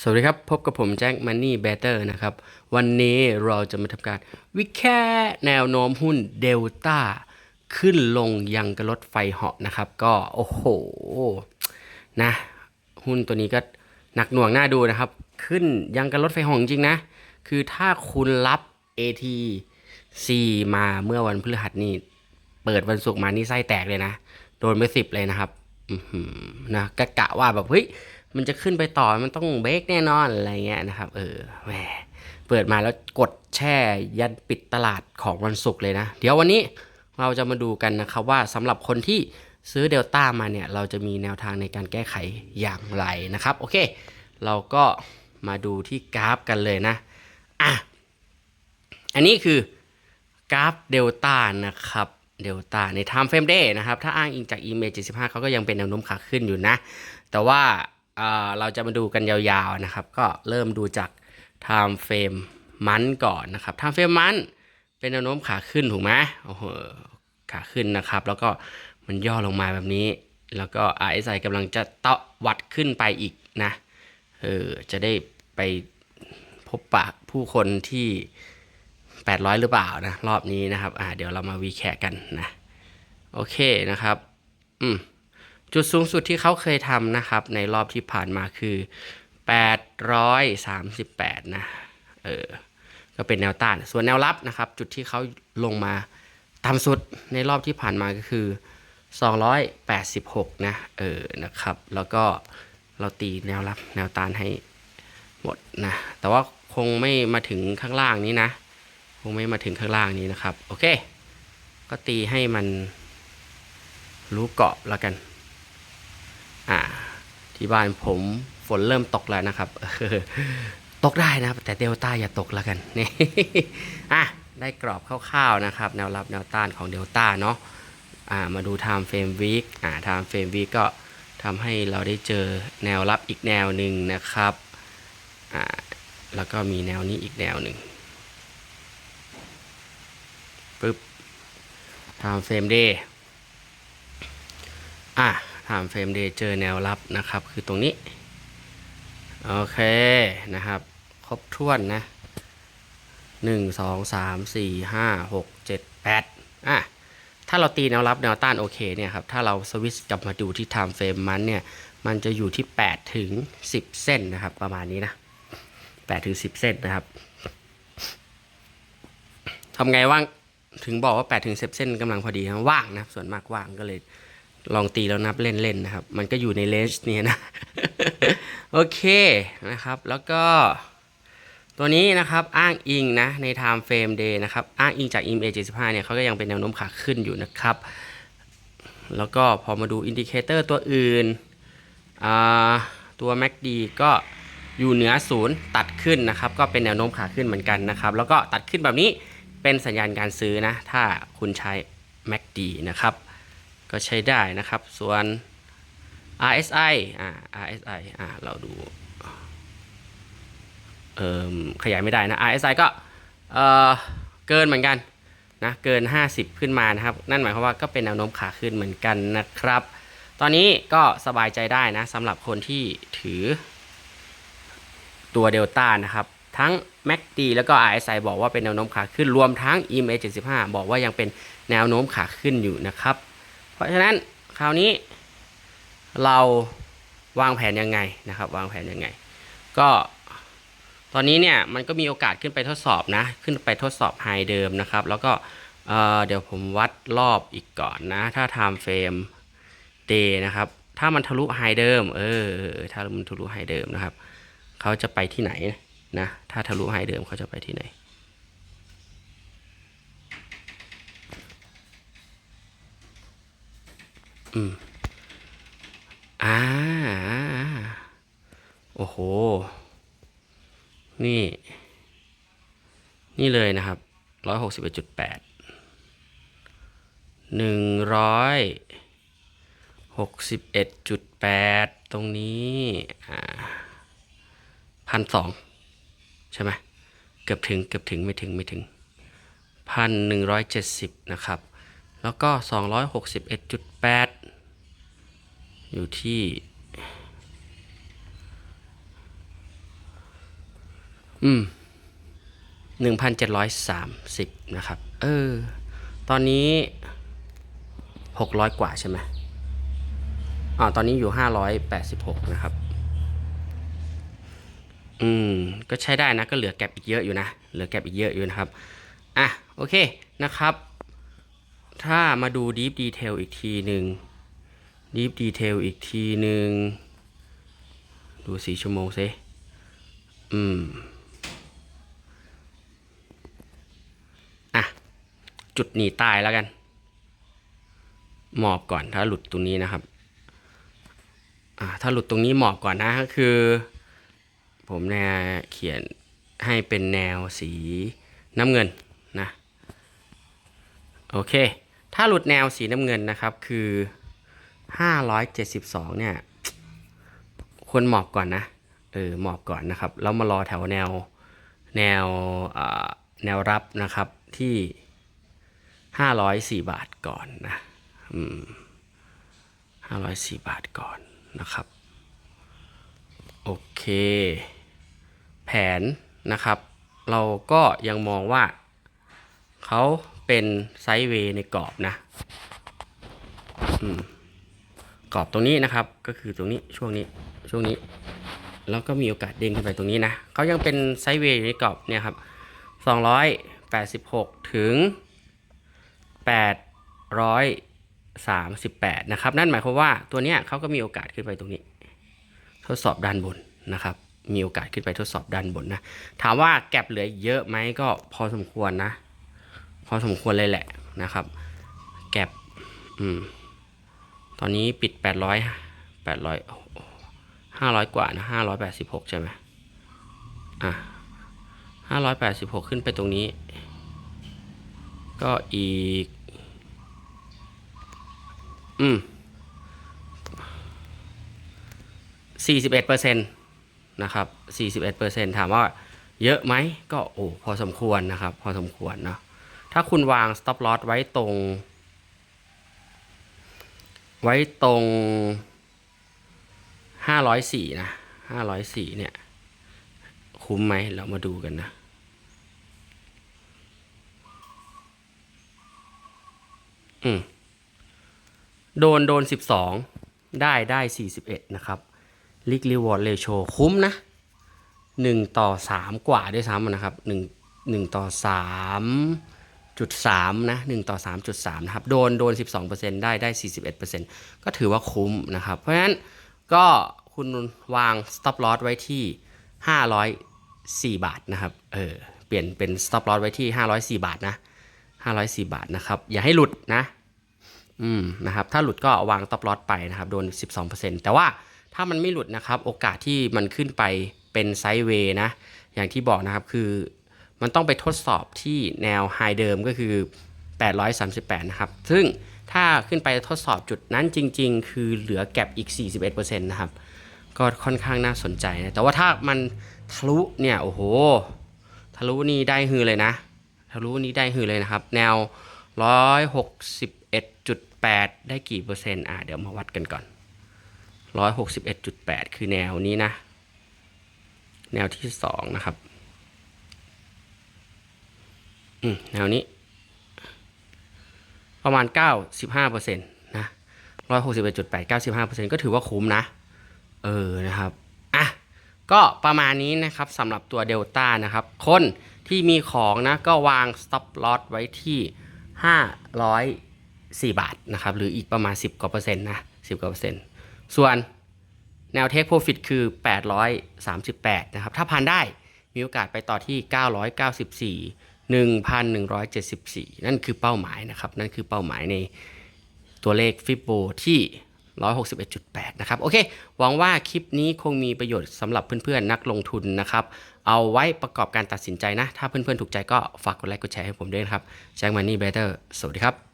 สวัสดีครับ พบกับผมแจ็คมันนี่เบเตอร์นะครับ วันนี้เราจะมาทำการวิแค่แนวโน้มหุ้นเดลต้าขึ้นลงยังกระรถไฟเหาะนะครับ ก็โอ้โหนะ หุ้นตัวนี้ก็หนักหน่วงน่าดูนะครับ ขึ้นยังกระรถไฟเหาะจริงนะ คือถ้าคุณรับ ATC มาเมื่อวันพฤหัสนี่เปิดวันศุกร์มานี่ไส้แตกเลยนะ โดนไปสิบเลยนะครับนะกะกะว่าแบบเฮ้ย มันจะขึ้นไปต่อมันต้องเบรกแน่นอนอะไรเงี้ยนะครับ เออแหมเปิดมาแล้วกดแช่ยันปิดตลาดของวันศุกร์เลยนะ เดี๋ยววันนี้เราจะมาดูกันนะครับว่าสำหรับคนที่ซื้อเดลต้ามาเนี่ย เราจะมีแนวทางในการแก้ไขอย่างไรนะครับ โอเค เราก็มาดูที่กราฟกันเลยนะอะอันนี้คือกราฟเดลต้านะครับเดลต้าใน Time Frame Day นะครับ ถ้าอ้างอิงจาก Image 75เขาก็ยังเป็นแนวโน้มขาขึ้นอยู่นะ แต่ว่า เราจะมาดูกันยาวๆนะครับ ก็เริ่มดูจาก Time Frame มันก่อนนะครับ Time Frame มันเป็นแนวโน้มขาขึ้นถูกไหมโอ้โหขาขึ้นนะครับ แล้วก็มันย่อลงมาแบบนี้ แล้วก็ RSI กำลังจะเตาะวัดขึ้นไปอีกนะ เออ จะได้ไปพบปะผู้คนที่ 800 หรือเปล่านะ รอบนี้นะครับ อ่า เดี๋ยวเรามาวีแคกันนะ โอเคนะครับ อืม จุดสูงสุดที่เขาเคยทำนะครับ ในรอบที่ผ่านมาคือ 838 นะเออก็เป็นแนวต้าน ส่วนแนวรับนะครับ จุดที่เขาลงมาต่ำสุดในรอบที่ผ่านมาก็คือ 286 นะเออนะครับ แล้วก็เราตีแนวรับแนวต้านให้หมดนะแต่ว่าคงไม่มาถึงข้างล่างนี้นะ คงไม่มาถึงข้างล่างนี้นะครับ โอเค ก็ตีให้มันรู้เกาะแล้วกัน อ่า ที่บ้านผมฝนเริ่มตกแล้วนะครับ ตกได้นะครับ แต่เดลต้าอย่าตกแล้วกันนี่อะได้กรอบคร่าวๆนะครับ แนวรับแนวต้านของเดลต้าเนาะอ่ามาดู Time Frame Week อ่า Time Frame Week ก็ทำให้เราได้เจอแนวรับอีกแนวหนึ่งนะครับอ่าแล้วก็มีแนวนี้อีกแนวหนึ่งปึ๊บ time frame day อะ time frame day เจอแนวรับนะครับ คือตรงนี้ โอเคนะครับ ครบถ้วนนะหนึ่งสองสามสี่ห้าหกเจ็ดแปดอะถ้าเราตีแนวรับแนวต้านโอเคเนี่ยครับ ถ้าเราสวิตช์กลับมาดูที่ time frame มันเนี่ย มันจะอยู่ที่ 8 ถึง 10 เส้นนะครับ ประมาณนี้นะ 8 ถึง 10 เส้นนะครับทำไงว่าง ถึงบอกว่า 8 ถึง 10 เส้นกำลังพอดีนะว่างนะ ส่วนมากว่างก็เลย ลองตีแล้วนับเล่นๆนะครับ มันก็อยู่ในเลนจ์นี้นะ โอเคนะครับ แล้วก็ ตัวนี้นะครับอ้างอิงนะใน Time Frame Day นะครับ อ้างอิงจาก IM A75 เนี่ยเขาก็ยังเป็นแนวโน้มขาขึ้นอยู่นะครับ แล้วก็พอมาดูอินดิเคเตอร์ตัวอื่น ตัว MACD ก็อยู่เหนือศูนย์ตัดขึ้นนะครับ ก็เป็นแนวโน้มขาขึ้นเหมือนกันนะครับ แล้วก็ตัดขึ้นแบบนี้เป็นสัญญาณการซื้อนะ ถ้าคุณใช้ MACD นะครับ ก็ใช้ได้นะครับ ส่วน RSI อ่า RSI อ่าเราดูเอ่อขยายไม่ได้นะ RSI ก็เอ่อเกินเหมือนกันนะเกิน 50 ขึ้นมานะครับ นั่นหมายความว่าก็เป็นแนวโน้มขาขึ้นเหมือนกันนะครับ ตอนนี้ก็สบายใจได้นะสำหรับคนที่ถือตัวเดลต้านะครับ ทั้ง MACD แล้วก็ RSI บอกว่าเป็นแนวโน้มขาขึ้นรวมทั้ง EMA 75 บอกว่ายังเป็นแนวโน้มขาขึ้นอยู่นะครับ ราะฉะนั้นคราวนี้เราวางแผนยังไงนะครับ วางแผนยังไง ก็ตอนนี้เนี่ยมันก็มีโอกาสขึ้นไปทดสอบนะ ขึ้นไปทดสอบไฮเดิมนะครับ แล้วก็เเดี๋ยวผมวัดรอบอีกก่อนนะ ถ้า time frame day นะครับ ถ้ามันทะลุไฮเดิม เออ ถ้ามันทะลุไฮเดิมนะครับ เขาจะไปที่ไหนนะ ถ้าทะลุไฮเดิมเขาจะไปที่ไหน อืมอ่าโอ้โห นี่ นี่เลยนะครับร้อยหกสิบเอ็ดจุดแปดหนึ่งร้อยหกสิบเอ็ดจุดแปดตรงนี้พันสองใช่ไหมเกือบถึงเกือบถึงไม่ถึงไม่ถึงพันหนึ่งร้อยเจ็ดสิบนะครับ แล้วก็สองร้อยหกสิบเอ็ดจุดแปด อยู่ที่อืมหนึ่งพันเจ็ดร้อยสามสิบนะครับ เออ ตอนนี้หกร้อยกว่าใช่ไหมอ่าตอนนี้อยู่ห้าร้อยแปดสิบหกนะครับ อืม ก็ใช้ได้นะ ก็เหลือแก็บอีกเยอะอยู่นะ เหลือแก็บอีกเยอะอยู่นะครับ อะ โอเคนะครับ ถ้ามาดู Deep Detail อีกทีหนึ่ง Deep Detail อีกทีหนึ่ง ดูสี่ชั่วโมงซิอืม อะ จุดหนีตายแล้วกัน หมอบก่อนถ้าหลุดตรงนี้นะครับ อ่า ถ้าหลุดตรงนี้หมอบก่อนนะก็คือ ผมเนี่ยเขียนให้เป็นแนวสีน้ำเงินนะ โอเค ถ้าหลุดแนวสีน้ำเงินนะครับคือ 572 เนี่ย ควรหมอบก่อนนะ เออ หมอบก่อนนะครับ แล้วมารอแถวแนว แนวแนวรับนะครับที่ 504 บาทก่อนนะ อืม 504 บาทก่อนนะครับ โอเค แผนนะครับ เราก็ยังมองว่าเขาเป็นไซด์เวย์ในกรอบนะ อืม กรอบตรงนี้นะครับ ก็คือตรงนี้ช่วงนี้ช่วงนี้ แล้วก็มีโอกาสเด้งขึ้นไปตรงนี้นะเขายังเป็นไซด์เวย์อยู่ในกรอบเนี่ยครับ286 ถึง 838 นะครับ นั่นหมายความว่าตัวเนี้ยเขาก็มีโอกาสขึ้นไปตรงนี้ ทดสอบด้านบนนะครับ มีโอกาสขึ้นไปทดสอบด้านบนนะ ถามว่าแก็บเหลือเยอะไหมก็พอสมควรนะ พอสมควรเลยแหละนะครับ แก็บอืม อนนี้ปิด 800 800 500 กว่านะ586 ใช่ไหมอะ586 ขึ้นไปตรงนี้ ก็อีก อืม41%นะครับ41%ถามว่าเยอะไหมก็โอ้พอสมควรนะครับ พอสมควรเนาะถ้าคุณวาง stop loss ไว้ตรง ไว้ตรง504นะ504เนี่ย คุ้มไหมเรามาดูกันนะอืมโดนโดน12ได้ได้41นะครับลิกรีวอร์ดเรโชคุ้มนะ1ต่อ3กว่าด้วยซ้ำนะครับ1 1ต่อ3 จุด3นะ1ต่อ3.3นะครับโดนโดน12%ได้ได้41%ก็ถือว่าคุ้มนะครับ เพราะฉะนั้นก็คุณวาง stop loss ไว้ที่504บาทนะครับเออเปลี่ยนเป็น stop loss ไว้ที่504บาทนะ504บาทนะครับ อย่าให้หลุดนะอืมนะครับถ้าหลุดก็วางต็อปลอตไปนะครับโดน12%แต่ว่าถ้ามันไม่หลุดนะครับ โอกาสที่มันขึ้นไปเป็นไซด์เวย์นะ อย่างที่บอกนะครับคือ มันต้องไปทดสอบที่แนวไฮเดิมก็คือ 838 นะครับ ซึ่งถ้าขึ้นไปทดสอบจุดนั้นจริง ๆ คือเหลือแก็บอีก 41%นะครับ ก็ค่อนข้างน่าสนใจนะ แต่ว่าถ้ามันทะลุเนี่ย โอ้โห ทะลุนี่ได้ฮือเลยนะ ทะลุนี้ได้ฮือเลยนะครับ แนว 161.8 ได้กี่เปอร์เซ็นต์ อะ เดี๋ยวมาวัดกันก่อน 161.8 คือแนวนี้นะ แนวที่สองนะครับ แนวนี้ ประมาณ 95%นะ161.8 95%ก็ถือว่าคุ้มนะ เออนะครับ อะ ก็ประมาณนี้นะครับสำหรับตัวเดลต้านะครับ คนที่มีของนะ ก็วาง stop loss ไว้ที่ 504 บาทนะครับ หรืออีกประมาณ 10 กว่าเปอร์เซ็นต์นะ 10 กว่าเปอร์เซ็นต์ ส่วนแนว take profit คือ 838 นะครับ ถ้าพันได้มีโอกาสไปต่อที่ 994 1,174 นั่นคือเป้าหมายนะครับ นั่นคือเป้าหมายในตัวเลขฟิโบที่ 161.8 นะครับ โอเค หวังว่าคลิปนี้คงมีประโยชน์สำหรับเพื่อนๆ นักลงทุนนะครับ เอาไว้ประกอบการตัดสินใจนะ ถ้าเพื่อนๆ ถูกใจก็ฝากกดไลค์กดแชร์ให้ผมด้วยนะครับแจ็คมันนี่เบเตอร์สวัสดีครับ